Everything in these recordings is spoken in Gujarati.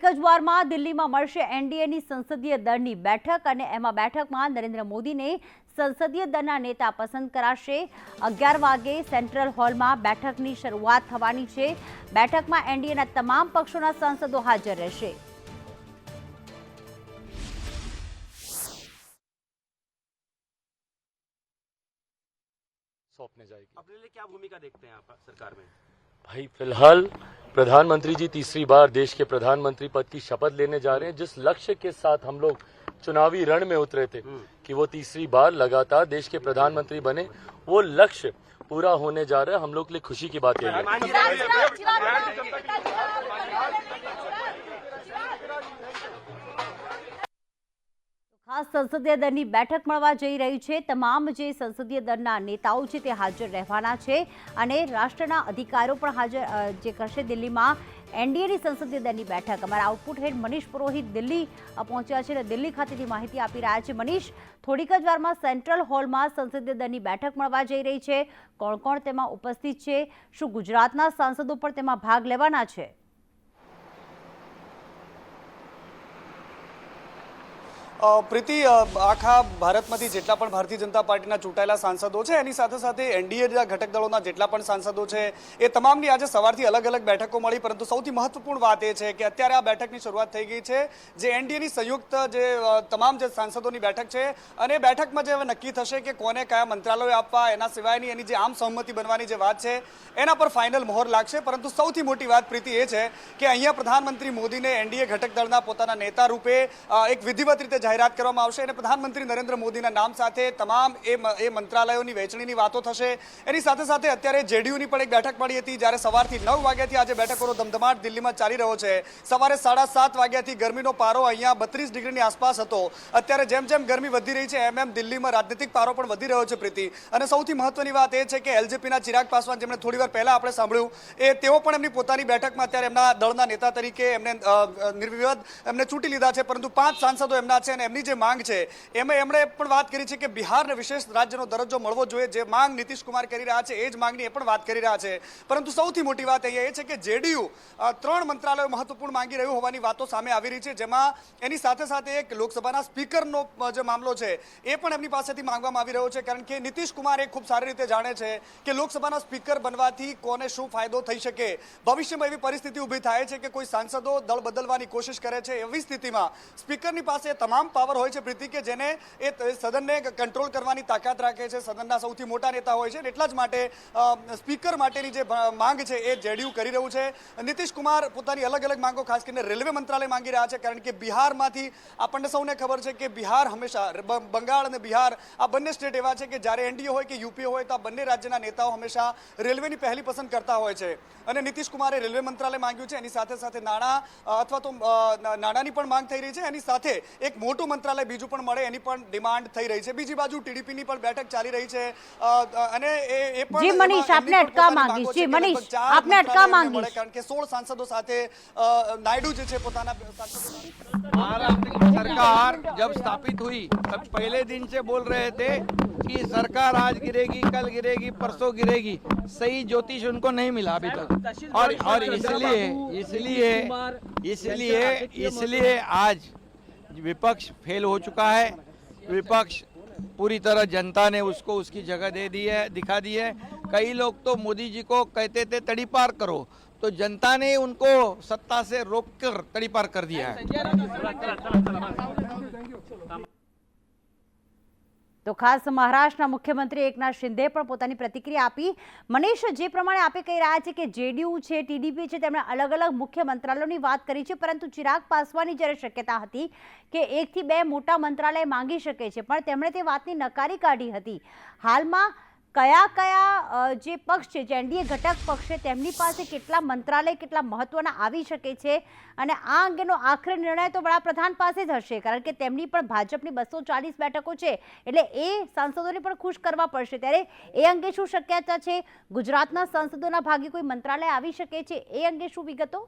થોડીક જ વારમાં દિલ્હીમાં મળશે એનડીએની સંસદીય દળની બેઠક અને એમાં બેઠકમાં નરેન્દ્ર મોદીને સંસદીય દળના નેતા પસંદ કરાશે અગિયાર વાગે સેન્ટ્રલ હોલમાં બેઠકની શરૂઆત થવાની છે બેઠકમાં એનડીએના તમામ પક્ષોના સાંસદો હાજર રહેશે सौंपने जाएगी अपने लिए क्या भूमिका देखते हैं आप सरकार में भाई फ़िलहाल प्रधानमंत्री जी तीसरी बार देश के प्रधानमंत्री पद की शपथ लेने जा रहे हैं जिस लक्ष्य के साथ हम लोग चुनावी रण में उतरे थे कि वो तीसरी बार लगातार देश के प्रधानमंत्री बने वो लक्ष्य पूरा होने जा रहा है हम लोग के लिए खुशी की बात यही है ખાસ સંસદીય દળની બેઠક મળવા જઈ રહી છે. તમામ જે સંસદીય દળના નેતાઓ છે તે હાજર રહેવાના છે અને રાષ્ટ્રના અધિકારીઓ પણ હાજર જે કરશે દિલ્હીમાં એનડીએની સંસદીય દળની બેઠક. અમારા આઉટપુટ હેડ મનીષ પુરોહિત દિલ્હી પહોંચ્યા છે અને દિલ્હી ખાતેથી માહિતી આપી રહ્યા છે. મનીષ, થોડીક જ વારમાં સેન્ટ્રલ હોલમાં સંસદીય દળની બેઠક મળવા જઈ રહી છે. કોણ કોણ તેમાં ઉપસ્થિત છે? શું ગુજરાતના સાંસદો પણ તેમાં ભાગ લેવાના છે? પ્રીતિ આખા ભારતમાંથી જેટલા પણ ભારતીય જનતા પાર્ટીના ચૂંટાયેલા સાંસદો છે, એની સાથે સાથે એનડીએના ઘટક દળોના જેટલા પણ સાંસદો છે, એ તમામની આજે સવારથી અલગ અલગ બેઠકો મળી, પરંતુ સૌથી મહત્વપૂર્ણ વાત એ છે કે અત્યારે આ બેઠકની શરૂઆત થઈ ગઈ છે, જે એનડીએની સંયુક્ત જે તમામ જે સાંસદોની બેઠક છે, અને બેઠકમાં જે નક્કી થશે કે કોને કયા મંત્રાલયો આપવા, એના સિવાયની એની જે આમ સહમતિ બનવાની જે વાત છે, એના પર ફાઇનલ મોહર લાગશે, પરંતુ સૌથી મોટી વાત પ્રીતિ એ છે કે અહીંયા પ્રધાનમંત્રી મોદીને એનડીએ ઘટક દળના પોતાના નેતા રૂપે એક વિધિવત રીતે જાહેરાત કરવામાં આવશે અને પ્રધાનમંત્રી નરેન્દ્ર મોદીના નામ સાથે તમામ એ મંત્રાલયોની વહેંચણીની વાતો થશે. એની સાથે સાથે અત્યારે જેડીયુની પણ એક બેઠક મળી હતી જ્યારે સવારથી નવ વાગ્યાથી આજે બેઠકોનો ધમધમાટ દિલ્હીમાં ચાલી રહ્યો છે. સવારે સાડા સાત વાગ્યાથી ગરમીનો પારો અહીંયા બત્રીસ ડિગ્રીની આસપાસ હતો. અત્યારે જેમ જેમ ગરમી વધી રહી છે, એમ એમ દિલ્હીમાં રાજનીતિક પારો પણ વધી રહ્યો છે, પ્રીતિ. અને સૌથી મહત્વની વાત એ છે કે એલજેપીના ચિરાગ પાસવાન, જેમણે થોડી વાર પહેલાં આપણે સાંભળ્યું, એ તેઓ પણ એમની પોતાની બેઠકમાં અત્યારે એમના દળના નેતા તરીકે એમને નિર્વિવાદ એમને ચૂંટી લીધા છે, પરંતુ પાંચ સાંસદો એમના છે અને એમની જે માંગ છે, એમાં એમણે પણ વાત કરી છે કે બિહારને વિશેષ રાજ્યનો દરજ્જો મળવો જોઈએ. જે માંગ નીતિશ કુમાર કરી રહ્યા છે, એ જ માંગની એ પણ વાત કરી રહ્યા છે. પરંતુ સૌથી મોટી વાત અહીંયા એ છે કે જેડીયુ ત્રણ મંત્રાલયો મહત્વપૂર્ણ માંગી રહ્યું હોવાની વાતો સામે આવી રહી છે, જેમાં એની સાથે સાથે એક લોકસભાના સ્પીકરનો જે મામલો છે, એ પણ એમની પાસેથી માંગવામાં આવી રહ્યો છે. કારણ કે નીતિશ કુમાર એ ખૂબ સારી રીતે જાણે છે કે લોકસભાના સ્પીકર બનવાથી કોને શું ફાયદો થઈ શકે. ભવિષ્યમાં એવી પરિસ્થિતિ ઊભી થાય છે કે કોઈ સાંસદો દળ બદલવાની કોશિશ કરે છે, એવી સ્થિતિમાં સ્પીકરની પાસે તમામ પાવર હોય છે પ્રીતિ, કે જેને એ સદનને કંટ્રોલ કરવાની તાકાત રાખે છે. સદનના સૌથી મોટા નેતા હોય છે એટલા જ માટે સ્પીકર માટેની જે માંગ છે એ જેડીયુ કરી રહ્યું છે. નીતિશ કુમાર પોતાની અલગ અલગ માંગો ખાસ કરીને રેલવે મંત્રાલય માંગી રહ્યા છે, કારણ કે બિહારમાંથી આપણને સૌને ખબર છે કે બિહાર હંમેશા બંગાળ અને બિહાર આ બંને સ્ટેટ એવા છે કે જ્યારે એનડીએ હોય કે યુપીએ હોય, તો આ બંને રાજ્યના નેતાઓ હંમેશા રેલવેની પહેલી પસંદ કરતા હોય છે. અને નીતિશ કુમારે રેલવે મંત્રાલય માંગ્યું છે. એની સાથે સાથે નાણાં અથવા તો નાણાંની પણ માંગ થઈ રહી છે. એની સાથે એક મોટું મંત્રાલય બીજું પણ મળે એની પણ ડિમાન્ડ થઈ રહી છે બીજી બાજુ ટીડીપીની પણ બેઠક ચાલી રહી છે અ, અ, અને એ એ પણ જી, મનીષ, એમાં આપને એમની પણ અટકા પોતાની માંગીશ. માંગો જી, છે કે મનીષ, લગભગ ચાર આપને અટકા મંત્રાલય એમને મળે માંગીશ. કારણ કે સોળ સાંસદો સાથે અ, નાયડુ જે છે પોતાના સાંસદો महाराष्ट्र सरकार जब स्थापित हुई तब पहले दिन से बोल रहे थे कि सरकार आज गिरेगी कल गिरेगी परसों गिरेगी सही ज्योतिष उनको नहीं मिला अभी तक और और इसलिए इसलिए इसलिए इसलिए आज विपक्ष फेल हो चुका है। विपक्ष पूरी तरह जनता ने उसको उसकी जगह दे दी है, दिखा दी है। कई लोग तो मोदी जी को कहते थे, तड़ी पार करो। तो जनता ने उनको सत्ता से रोककर तड़ी पार कर दिया है। તો ખાસ મહારાષ્ટ્રના મુખ્યમંત્રી એકનાથ શિંદે પણ પોતાની પ્રતિક્રિયા આપી. મનીષ જે પ્રમાણે આપે કહી રહ્યા છે કે જેડીયુ છે, ટીડીપી છે, તેમણે અલગ અલગ મુખ્ય મંત્રાલયોની વાત કરી છે, પરંતુ ચિરાગ પાસવાની જ્યારે શક્યતા હતી કે એકથી બે મોટા મંત્રાલય માંગી શકે છે, પણ તેમણે તે વાતની નકારી કાઢી હતી. હાલમાં કયા કયા જે પક્ષ છે, જે એનડીએ ઘટક પક્ષ છે, તેમની પાસે કેટલા મંત્રાલય કેટલા મહત્વના આવી શકે છે? અને આ અંગેનો આખરે નિર્ણય તો વડાપ્રધાન પાસે જ હશે, કારણ કે તેમની પણ ભાજપની બસો ચાલીસ બેઠકો છે, એટલે એ સાંસદોને પણ ખુશ કરવા પડશે. ત્યારે એ અંગે શું શક્યતા છે? ગુજરાતના સાંસદોના ભાગે કોઈ મંત્રાલય આવી શકે છે? એ અંગે શું વિગતો?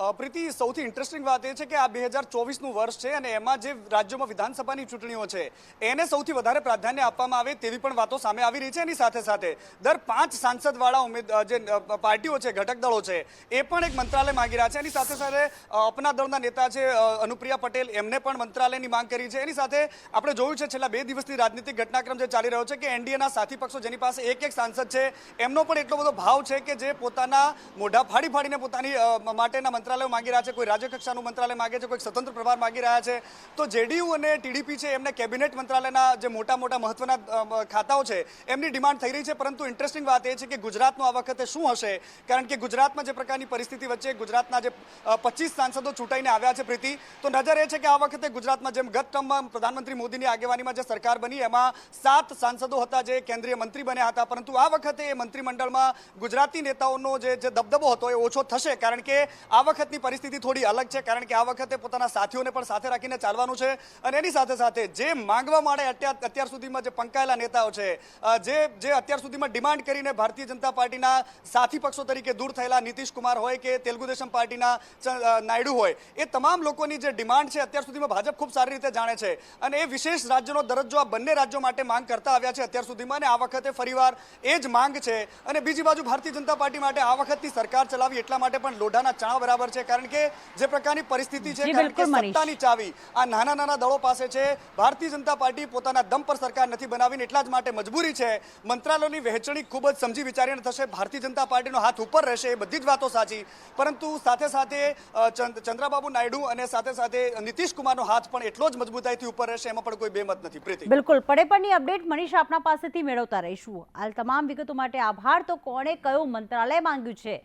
પ્રીતિ, સૌથી ઇન્ટરેસ્ટિંગ વાત એ છે કે આ બે હજાર ચોવીસનું વર્ષ છે અને એમાં જે રાજ્યોમાં વિધાનસભાની ચૂંટણીઓ છે, એને સૌથી વધારે પ્રાધાન્ય આપવામાં આવે તેવી પણ વાતો સામે આવી રહી છે. એની સાથે સાથે દર પાંચ સાંસદવાળા ઉમેદ જે પાર્ટીઓ છે, ઘટક દળો છે, એ પણ એક મંત્રાલય માંગી રહ્યા છે. એની સાથે સાથે અપના દળના નેતા છે અનુપ્રિયા પટેલ, એમને પણ મંત્રાલયની માંગ કરી છે. એની સાથે આપણે જોયું છે, છેલ્લા બે દિવસની રાજનીતિક ઘટનાક્રમ જે ચાલી રહ્યો છે કે એનડીએના સાથી પક્ષો જેની પાસે એક એક સાંસદ છે, એમનો પણ એટલો બધો ભાવ છે કે જે પોતાના મોઢા ફાડી ફાડીને પોતાની માટેના મંત્રાલયો માંગી રહ્યા છે, કોઈ રાજ્ય કક્ષાનું મંત્રાલય માંગે છે, કોઈ સ્વતંત્ર પ્રભાર માંગી રહ્યા છે, તો જેડીયુ અને ટીડીપી છે, એમને કેબિનેટ મંત્રાલયના જે મોટા મોટા મહત્વના ખાતાઓ છે, એમની ડિમાન્ડ થઈ રહી છે, પરંતુ ઇન્ટરેસ્ટિંગ વાત એ છે કે ગુજરાતનું આ વખતે શું હશે? કારણ કે ગુજરાતમાં જે પ્રકારની પરિસ્થિતિ વચ્ચે ગુજરાતના જે પચીસ સાંસદો ચૂંટાઈને આવ્યા છે પ્રીતિ, તો નજર એ છે કે આ વખતે ગુજરાતમાં જેમ ગત ટર્મમાં પ્રધાનમંત્રી મોદીની આગેવાનીમાં જે સરકાર બની, એમાં સાત સાંસદો હતા જે કેન્દ્રીય મંત્રી બન્યા હતા, પરંતુ આ વખતે એ મંત્રીમંડળમાં ગુજરાતી નેતાઓનો જે દબદબો હતો એ ઓછો થશે, કારણ કે આ વખતની પરિસ્થિતિ થોડી અલગ છે, કારણ કે આ વખતે પોતાના સાથીઓને પણ સાથે રાખીને ચાલવાનું છે. અને એની સાથે સાથે જે માંગવા માટે અત્યાર સુધીમાં જે પંકાયેલા નેતાઓ છે જે જે અત્યાર સુધીમાં ડિમાન્ડ કરીને ભારતીય જનતા પાર્ટીના સાથી પક્ષો તરીકે દૂર થયેલા નીતિશ કુમાર હોય કે તેલુગુદેશમ પાર્ટીના નાયડુ હોય, એ તમામ લોકોની જે ડિમાન્ડ છે અત્યાર સુધીમાં ભાજપ ખૂબ સારી રીતે જાણે છે. અને એ વિશેષ રાજ્યનો દરજ્જો આ બંને રાજ્યો માટે માંગ કરતા આવ્યા છે અત્યાર સુધીમાં અને આ વખતે ફરીવાર એ જ માંગ છે. અને બીજી બાજુ ભારતીય જનતા પાર્ટી માટે આ વખતની સરકાર ચલાવી એટલા માટે પણ લોઢાના ચણા બરાબર છે. કારણ કે જે પ્રકારની પરિસ્થિતિ છે કારણ કે સત્તાની ચાવી આ નાના નાના દળો પાસે છે. ભારતીય જનતા પાર્ટી પોતાના દમ પર સરકાર નથી બનાવીને એટલા જ માટે મજબૂરી છે. મંત્રાલયોની વહેંચણી ખૂબ જ સમજી વિચારીને થશે. ભારતીય જનતા પાર્ટીનો હાથ ઉપર રહેશે એ બધી જ વાતો સાચી. પરંતુ સાથે સાથે ચંદ્રાબાબુ નાયડુ અને સાથે સાથે નીતિશ કુમારનો હાથ પણ એટલો જ મજબૂતાઈથી ઉપર રહેશે એમાં પણ કોઈ બેમત નથી. પ્રીતિ. બિલકુલ. પડે પણની અપડેટ મનીષ આપના પાસેથી મેળવતા રહીશું. હાલ તમામ વિગતો માટે આભાર. તો કોણે કયું મંત્રાલય માંગ્યું છે?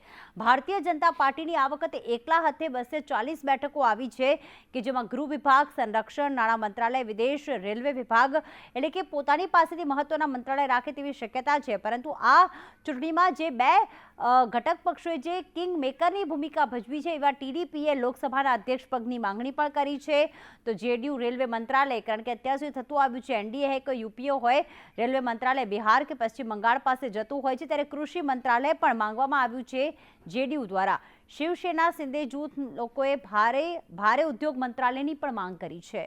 ભારતીય જનતા પાર્ટીની આ વખતે એકલા હાથે બસે ચાલીસ બેઠકો આવી છે કે જેમાં ગૃહ વિભાગ, સંરક્ષણ, નાણાં મંત્રાલય, વિદેશ, રેલવે વિભાગ એટલે કે પોતાની પાસેથી મહત્વના મંત્રાલય રાખે તેવી શક્યતા છે. પરંતુ આ ચૂંટણીમાં જે બે ઘટક પક્ષોએ જે કિંગ મેકરની ભૂમિકા ભજવી છે એવા ટીડીપીએ લોકસભાના અધ્યક્ષ પદની માંગણી પણ કરી છે. તો જેડીયુ રેલવે મંત્રાલય, કારણ કે અત્યાર સુધી થતું આવ્યું છે, એનડીએ હોય કે યુપીઓ હોય, રેલવે મંત્રાલય બિહાર કે પશ્ચિમ બંગાળ પાસે જતું હોય છે, ત્યારે કૃષિ મંત્રાલય પણ માંગવામાં આવ્યું છે જેડીયુ દ્વારા. શિવસેના સિંધે જૂથ લોકોએ ભારે ભારે ઉદ્યોગ મંત્રાલયની પણ માંગ કરી છે.